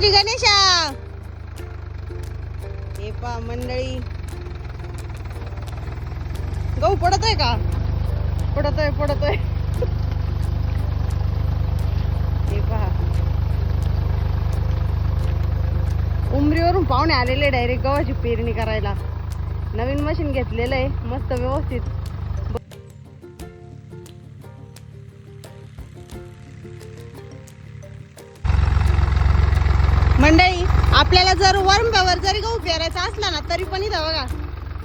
श्री गणेशा. हे पा मंडळी. गहू पडतोय का? पडत आहे पडतोय. हे पहा. उमरीवरून पाहुणे आलेले डायरेक्ट गव्हाची पेरणी करायला. नवीन मशीन घेतलेलं आहे. मस्त व्यवस्थित. मंडळी आपल्याला जर वरंब्यावर जरी गहू पेरायचा असला ना तरी पण इथं बघा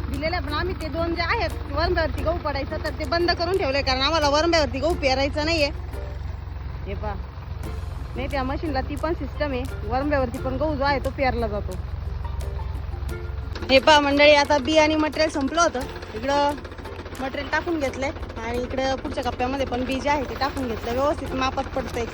दिलेलं पण आम्ही ते दोन जे आहेत वरंब्यावरती गहू पडायचं तर ते बंद करून ठेवले कारण आम्हाला वरंब्यावरती गहू पेरायचं नाहीये. हे पहा. नाही त्या मशीनला ती पण सिस्टम आहे. वरंब्यावरती पण गहू जो आहे तो पेरला जातो. हे पहा मंडळी आता बी आणि मटेरियल संपलं होतं. इकडं मटेरियल टाकून घेतलंय. आणि इकडं पुढच्या कप्प्यामध्ये पण बी जे आहे ते टाकून घेतलं व्यवस्थित मापात पडतंय.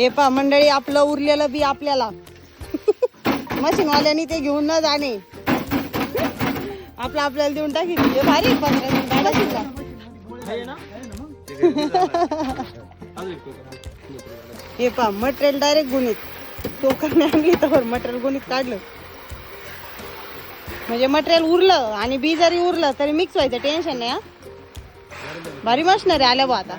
हे पा मंडळी आपलं उरलेलं बी आपल्याला. मशीनवाल्यानी ते घेऊन न जाणे. आपलं आपल्याला देऊन टाकी हे भारी पंधरा हे पहा मटेरियल डायरेक्ट गुणित. टोकरने आणली तर मटेरियल गुणित काढलं. म्हणजे मटेरियल उरलं आणि बी जरी उरलं तरी मिक्स व्हायचं टेन्शन नाही हा. भारी मशनरी आल्या बा आता.